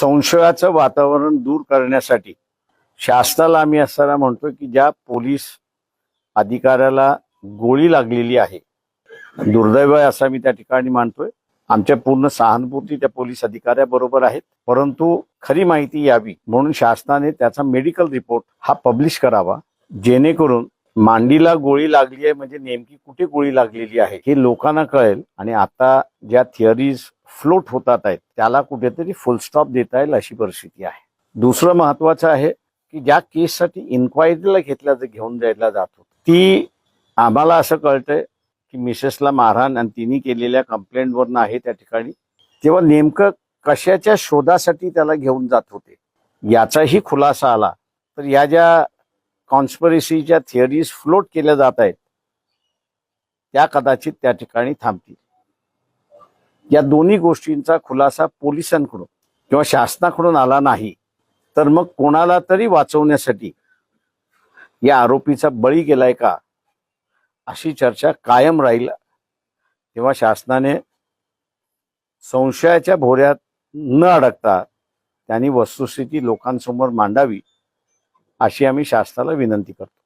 संशयाचं वातावरण दूर करण्यासाठी शासनाला आम्ही असताना म्हणतोय की ज्या पोलीस अधिकाऱ्याला गोळी लागलेली आहे दुर्दैव आहे असं मी त्या ठिकाणी मानतोय. आमच्या पूर्ण सहानुभूती त्या पोलीस अधिकाऱ्याबरोबर आहेत. परंतु खरी माहिती यावी म्हणून शासनाने त्याचा मेडिकल रिपोर्ट हा पब्लिश करावा जेणेकरून मांडीला गोळी लागली आहे म्हणजे नेमकी कुठे गोळी लागलेली आहे हे लोकांना कळेल. आणि आता ज्या थिअरीज फ्लोट होतात आहेत. त्याला कुठेतरी फुलस्टॉप देता येईल अशी परिस्थिती आहे. दुसरं महत्वाचं आहे की ज्या केससाठी इन्क्वायरीला घेतल्या घेऊन जायला जात होत. ती आम्हाला असं कळतंय की मिसेसला मारहाण आणि तिने केलेल्या कंप्लेंटवरनं आहे त्या ठिकाणी. तेव्हा नेमकं कशाच्या शोधासाठी त्याला घेऊन जात होते? याचाही खुलासा आला. तर या ज्या कॉन्स्परेसीच्या थिअरीज फ्लोट केल्या जात आहेत त्या कदाचित त्या ठिकाणी थांबतील. या दोन्ही गोष्टींचा खुलासा पोलिसांकडून किंवा शासनाकडून आला नाही तर मग कोणाला तरी वाचवण्यासाठी या आरोपीचा बळी गेलाय का? अशी चर्चा कायम राहील. तेव्हा शासनाने संशयाच्या भोऱ्यात न अडकता त्यांनी वस्तुस्थिती लोकांसमोर मांडावी अशी आम्ही शासनाला विनंती करतो.